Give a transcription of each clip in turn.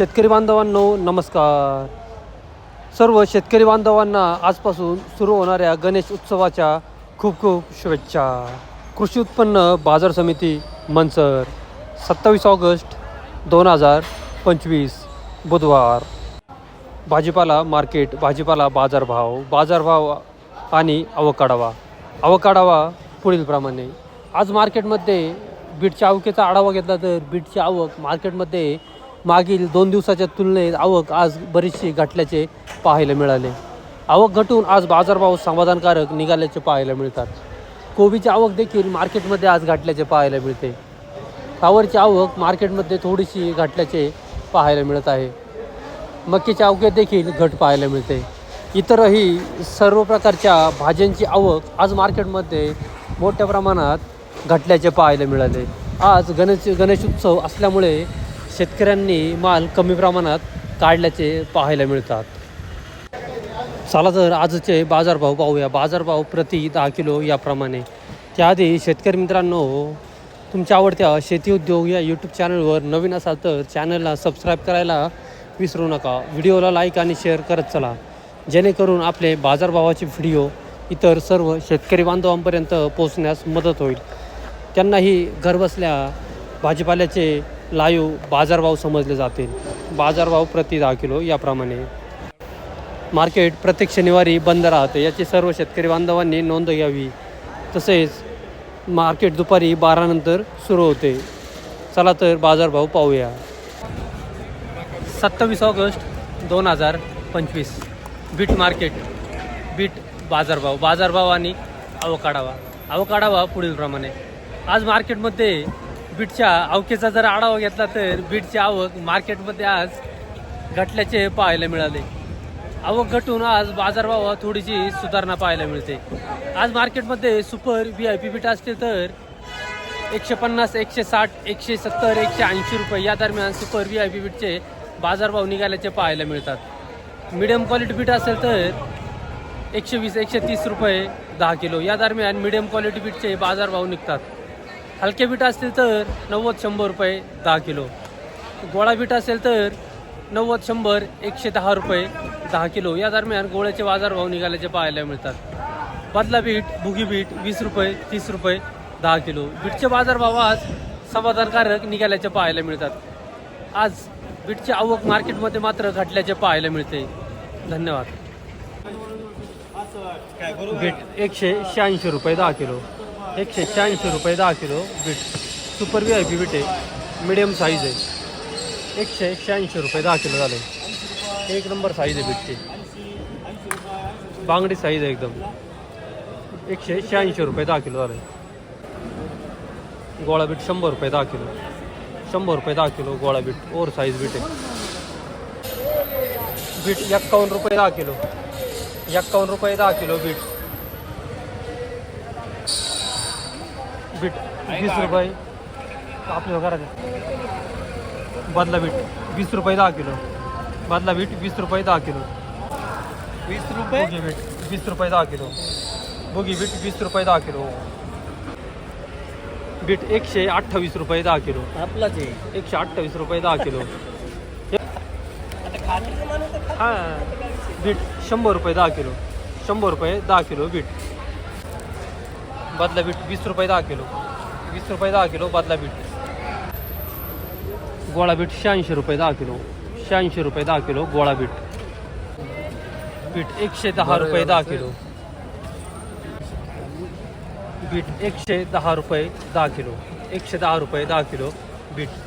शेतकरी बांधवांनो नमस्कार. सर्व शेतकरी बांधवांना आजपासून सुरू होणाऱ्या गणेश उत्सवाच्या खूप खूप शुभेच्छा. कृषी उत्पन्न बाजार समिती मनसर सत्तावीस ऑगस्ट दोन हजार पंचवीस बुधवार. भाजीपाला मार्केट भाजीपाला बाजारभाव बाजारभाव आणि अवकाढावा अवकाढावा पुढीलप्रमाणे आज मार्केटमध्ये बीटच्या आवकेचा आढावा घेतला तर बीटची आवक मार्केटमध्ये मागील दोन दिवसाच्या तुलनेत आवक आज बरीचशी घटल्याचे पाहायला मिळाले. आवक घटून आज बाजारभाव समाधानकारक निघाल्याचे पाहायला मिळतात. कोबीची आवक देखील मार्केटमध्ये आज घटल्याचे पाहायला मिळते. फ्लावरची आवक मार्केटमध्ये थोडीशी घटल्याचे पाहायला मिळत आहे. मक्कीच्या आवकेत देखील घट पाहायला मिळते. इतरही सर्व प्रकारच्या भाज्यांची आवक आज मार्केटमध्ये मोठ्या प्रमाणात घटल्याचे पाहायला मिळाले. आज गणेश गणेश उत्सव असल्यामुळे शेतकऱ्यांनी माल कमी प्रमाणात काढल्याचे पाहायला मिळतात. चला तर आजचे बाजारभाव पाहूया. बाजारभाव प्रति दहा किलो याप्रमाणे. त्याआधी शेतकरी मित्रांनो तुमच्या आवडत्या शेती उद्योग या यूट्यूब चॅनलवर नवीन असाल तर चॅनलला सबस्क्राईब करायला विसरू नका. व्हिडिओला लाईक आणि शेअर करत चला. जेणेकरून आपले बाजारभावाचे व्हिडिओ इतर सर्व शेतकरी बांधवांपर्यंत पोहोचण्यास मदत होईल. त्यांनाही घरबसल्या भाजीपाल्याचे लाईव्ह बाजारभाव समजले जातील. बाजारभाव प्रति दहा किलो याप्रमाणे. मार्केट प्रत्येक शनिवारी बंद राहते. याची सर्व शेतकरी बांधवांनी नोंद घ्यावी. तसेच मार्केट दुपारी बारानंतर सुरू होते. चला तर बाजारभाव पाहूया. सत्तावीस ऑगस्ट दोन हजार पंचवीस. Bit market. बीट बाजारभाव. बाजारभाव आणि अवकाढावा. अवकाढावा पुढीलप्रमाणे. आज मार्केटमध्ये बीटच्या आवकेचा जर आढावा घेतला तर बीटची आवक मार्केटमध्ये आज घटल्याचे पाहायला मिळाले. आवक घटून आज बाजारभावात थोडीशी सुधारणा पाहायला मिळते. आज मार्केटमध्ये super V I P beet असते तर एकशे पन्नास एकशे साठ एकशे सत्तर एकशे ऐंशी रुपये या दरम्यान सुपर व्ही आय पी बीटचे बाजारभाव निघाल्याचे पाहायला मिळतात. मिडियम क्वालिटी बीट असेल तर एकशे वीस एकशे तीस रुपये दहा किलो या दरम्यान मिडियम क्वालिटी बीटचे बाजारभाव निघतात. हलके बीट असतील तर नव्वद शंभर रुपये दहा किलो. गोळा बीट असेल तर नव्वद शंभर एकशे दहा रुपये दहा किलो. या दरम्यान गोळ्याचे बाजारभाव निघाल्याचे पाहायला मिळतात. बदला बीट भुगी बीट वीस रुपये तीस रुपये दहा किलो. बीटचे बाजारभाव आज समाधानकारक निघाल्याचे पाहायला मिळतात. आज बीटची आवक मार्केटमध्ये मात्र घटल्याचे पाहायला मिळते. धन्यवाद. बीट एकशे शहाऐंशी रुपये दहा किलो. एकशे शहाऐंशी रुपये दहा kilo beet. Super V I P beet आहे. मिडियम साईज आहे. एकशे शहाऐंशी रुपये दहा किलो झाले. एक नंबर साईज आहे बीटची. बांगडी साईज आहे एकदम. एकशे शहाऐंशी रुपये दहा किलो झाले. गोळा बीट शंभर रुपये दहा किलो. शंभर रुपये दहा किलो गोळा बीट. ओवर साईज बीट आहे. बीट एक्कावन्न रुपये दहा किलो. एक्कावन्न रुपये दहा किलो बीट. बीट वीस रुपये. आपल्या घरात बदला बीट वीस रुपये दहा किलो. बदला बीट वीस रुपये दहा किलो. वीस रुपये? बुगी बीट वीस रुपये दहा किलो. बुगी बीट वीस रुपये दहा किलो. बीट एकशे अठ्ठावीस रुपये दहा किलो. आपलाच आहे. एकशे अठ्ठावीस रुपये दहा किलो. हां बीट शंभर रुपये दहा किलो. शंभर रुपये दहा किलो बीट. बदला बीट वीस रुपये दहा किलो वीस रुपये दहा किलो बदला बीट गोळा बीट शहाऐंशी रुपये दहा किलो शहाऐंशी रुपये दहा किलो गोळा बीट बीट एकशे दहा रुपये दहा किलो बीट एकशे दहा रुपये दहा किलो एकशे दहा रुपये दहा किलो बीट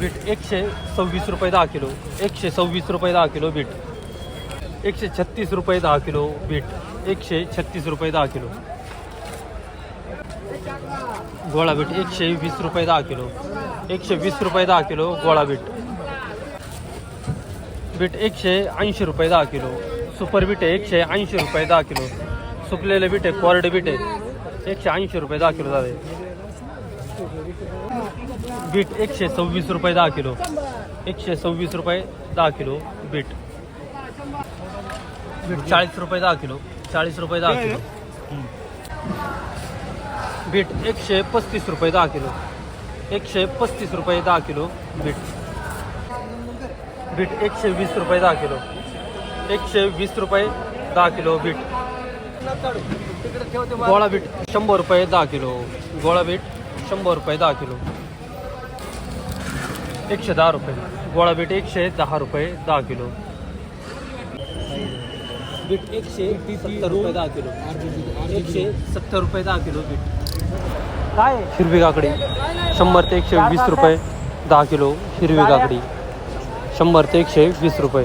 बीट एकशे सव्वीस रुपये दहा किलो एकशे सव्वीस रुपये दहा किलो बीट एकशे छत्तीस रुपये दहा किलो बीट एकशे छत्तीस रुपये दहा किलो. गोळा बीट एकशे वीस रुपये दहा किलो. एकशे वीस रुपये दहा किलो गोळा बीट. बीट एकशे ऐंशी रुपये दहा किलो. सुपर बीट आहे एकशे ऐंशी रुपये दहा किलो. सुकलेले बीट आहे कोरडे बीट आहे. एकशे ऐंशी रुपये दहा किलो झाले. बीट एकशे सव्वीस रुपये दहा किलो. एकशे सव्वीस रुपये दहा किलो बीट बीट. चाळीस रुपये दहा किलो. चाळीस रुपये दहा किलो. बीट एकशे पस्तीस रुपये दहा किलो. एकशे पस्तीस रुपये दहा किलो बीट. बीट एकशे वीस रुपये दहा किलो. एकशे वीस रुपये दहा किलो बीट. गोळा बीट शंभर रुपये दहा किलो. गोळा बीट शंभर रुपये दहा किलो. एकशे दहा रुपये. गोळा बीट एकशे दहा रुपये दहा किलो. बीट एकशे सत्तर रुपये दहा किलो. एकशे सत्तर रुपये दहा किलो बीट. काय? हिरवी काकडी. शंभर ते एकशे वीस रुपये दहा किलो हिरवी काकडी. शंभर ते एकशे वीस रुपये.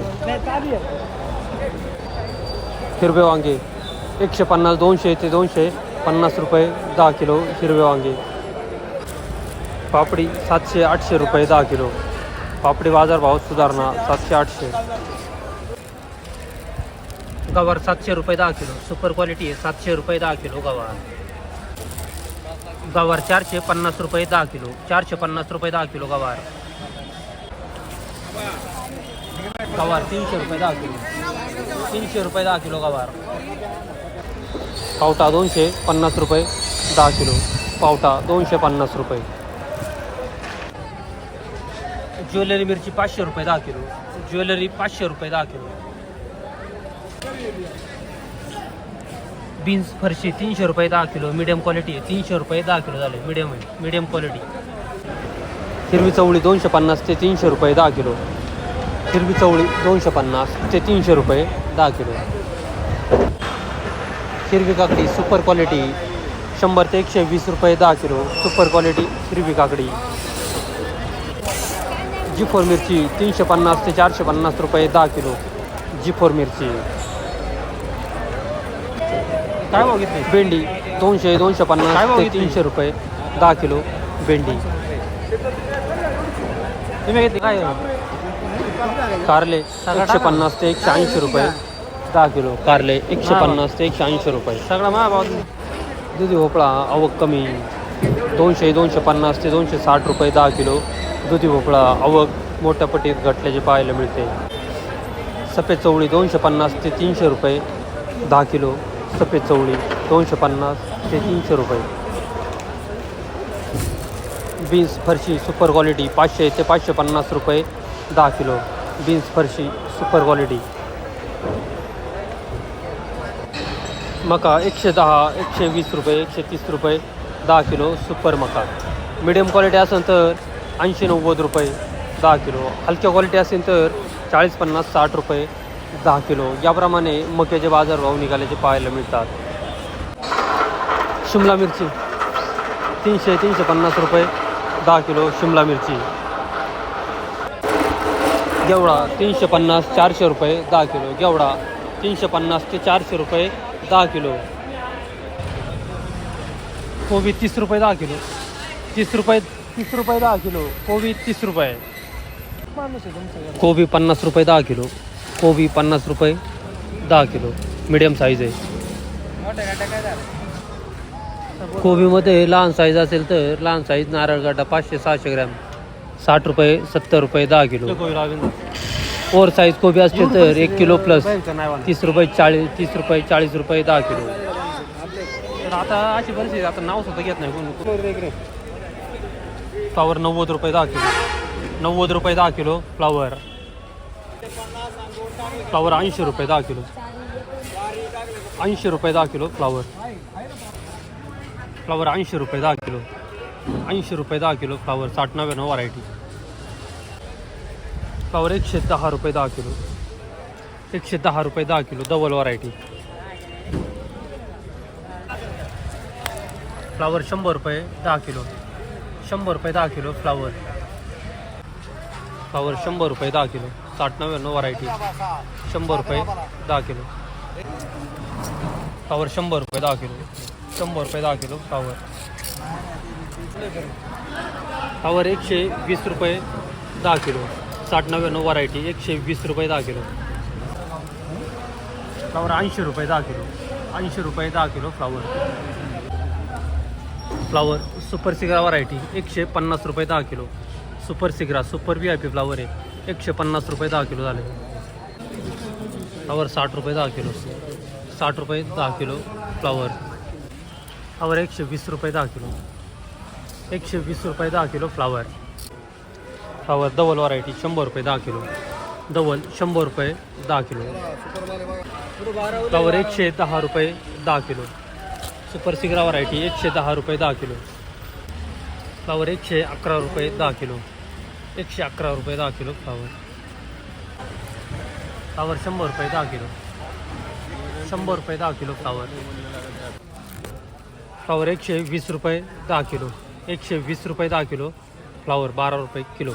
हिरवे वांगे. एकशे पन्नास दोनशे ते दोनशे पन्नास रुपये दहा किलो हिरवे वांगे. पापडी सातशे आठशे रुपये दहा किलो. पापडी बाजारभाव सुधारणा सातशे आठशे. गवार सातशे रुपये दहा किलो. सुपर क्वालिटी आहे सातशे रुपये दहा किलो गवार. गवार चारशे पन्नास रुपये दहा किलो चारशे पन्नास रुपये दहा किलो गवार. गवार तीनशे रुपये दहा किलो तीनशे रुपये दहा किलो गवार. पावटा दोनशे पन्नास रुपये दहा किलो पावटा दोनशे पन्नास रुपये. ज्वेलरी मिरची पाचशे रुपये दहा किलो ज्वेलरी पाचशे रुपये दहा किलो. बीन्स फरशी तीनशे रुपये दहा किलो मिडियम क्वालिटी आहे. तीनशे रुपये दहा किलो झाले मिडियम आहे. मिडियम क्वालिटी हिरवी चवळी दोनशे पन्नास ते तीनशे रुपये दहा किलो. हिरवी चवळी दोनशे पन्नास ते तीनशे रुपये दहा किलो. हिरवी काकडी सुपर क्वालिटी शंभर ते एकशे वीस रुपये दहा किलो. सुपर क्वालिटी हिरवी काकडी. जी फोर मिरची तीनशे पन्नास ते चारशे पन्नास रुपये दहा किलो. जी फोर मिरची. काय भेंडी दोनशे दोनशे पन्नास ते तीनशे रुपये दहा किलो भेंडी. तुम्ही घेतली काय? कारले एकशे पन्नास ते एकशे ऐंशी रुपये दहा किलो कारले एकशे पन्नास ते एकशे ऐंशी रुपये. सगळा महाभाव. दुधी भोपळा आवक कमी दोनशे दोनशे पन्नास ते दोनशे साठ रुपये दहा किलो. दुधी भोपळा आवक मोठ्या पटीत घटल्याचे पाहायला मिळते. सफेद चवळी दोनशे पन्नास ते तीनशे रुपये दहा किलो. सफेद चवळी दोनशे पन्नास ते तीनशे रुपये. बीन्स फरशी सुपर क्वालिटी पाचशे ते पाचशे पन्नास रुपये दहा किलो. बीन्स फरशी सुपर क्वालिटी. मका एकशे दहा एकशे वीस रुपये एकशे तीस रुपये दहा किलो सुपर मका. मिडियम क्वालिटी असेल तर ऐंशी नव्वद रुपये दहा किलो. हलक्या क्वालिटी असेल तर चाळीस पन्नास साठ रुपये दहा किलो. याप्रमाणे मक्याचे बाजारभाव निघाल्याचे पाहायला मिळतात. शिमला मिरची तीनशे तीनशे पन्नास रुपये दहा किलो शिमला मिरची. गेवडा तीनशे पन्नास चारशे रुपये दहा किलो. गेवडा तीनशे पन्नास ते चारशे रुपये दहा किलो. कोबी तीस रुपये दहा किलो. तीस रुपये तीस रुपये दहा किलो. कोबी तीस रुपये. कोबी पन्नास रुपये दहा किलो. कोबी पन्नास रुपये दहा किलो मिडियम साईज आहे. कोबीमध्ये लहान साईज असेल तर लहान साईज नारळ गाडा पाचशे सहाशे ग्रॅम साठ रुपये सत्तर रुपये दहा किलो. ओव्हर साईज कोबी असतील तर एक किलो प्लस तीस रुपये चाळीस तीस रुपये चाळीस रुपये दहा किलो. तर आता अशी परिस्थिती आता नाव सुद्धा घेत नाही कोण. फ्लावर नव्वद रुपये दहा किलो. नव्वद रुपये दहा किलो फ्लावर फ्लावर ऐंशी रुपये दहा किलो. ऐंशी रुपये दहा किलो फ्लावर. फ्लावर ऐंशी रुपये दहा किलो. ऐंशी रुपये दहा किलो फ्लावर साठ नव्याण्णव व्हरायटी फ्लावर एकशे दहा रुपये दहा किलो. एकशे दहा रुपये दहा किलो डबल व्हरायटी फ्लावर शंभर रुपये दहा किलो. शंभर रुपये दहा किलो फ्लावर. फ्लावर शंभर रुपये दहा किलो. साठ नव्याण्णव व्हरायटी शंभर रुपये दहा किलो. सावर शंभर रुपये दहा किलो. शंभर रुपये दहा किलो फ्लावर सावर एकशे वीस रुपये दहा किलो. साठ नव्याण्णव व्हरायटी एकशे वीस रुपये दहा किलो. फ्लावर ऐंशी रुपये दहा किलो. ऐंशी रुपये दहा किलो फ्लावर फ्लावर सुपर सिग्रा व्हरायटी एकशे पन्नास रुपये दहा kilo. Super Sigra super V I P flower आहे. एकशे पन्नास रुपये दहा किलो झाले फ्लावर साठ रुपये दहा किलो साठ रुपये दहा किलो फ्लावर फ्लावर एकशे वीस रुपये दहा किलो एकशे वीस रुपये दहा kilo flower flower double variety शंभर रुपये दहा किलो डबल शंभर रुपये दहा किलो फ्लावर एकशे दहा रुपये दहा किलो सुपर सिग्रा व्हरायटी एकशे दहा रुपये दहा किलो फ्लावर एकशे अकरा रुपये दहा किलो एकशे अकरा रुपये दहा किलो फ्लावर फ्लावर शंभर रुपये दहा किलो. शंभर रुपये दहा किलो फ्लावर फ्लावर एकशे वीस रुपये दहा किलो. एकशे वीस रुपये दहा किलो. फ्लावर बारा रुपये किलो.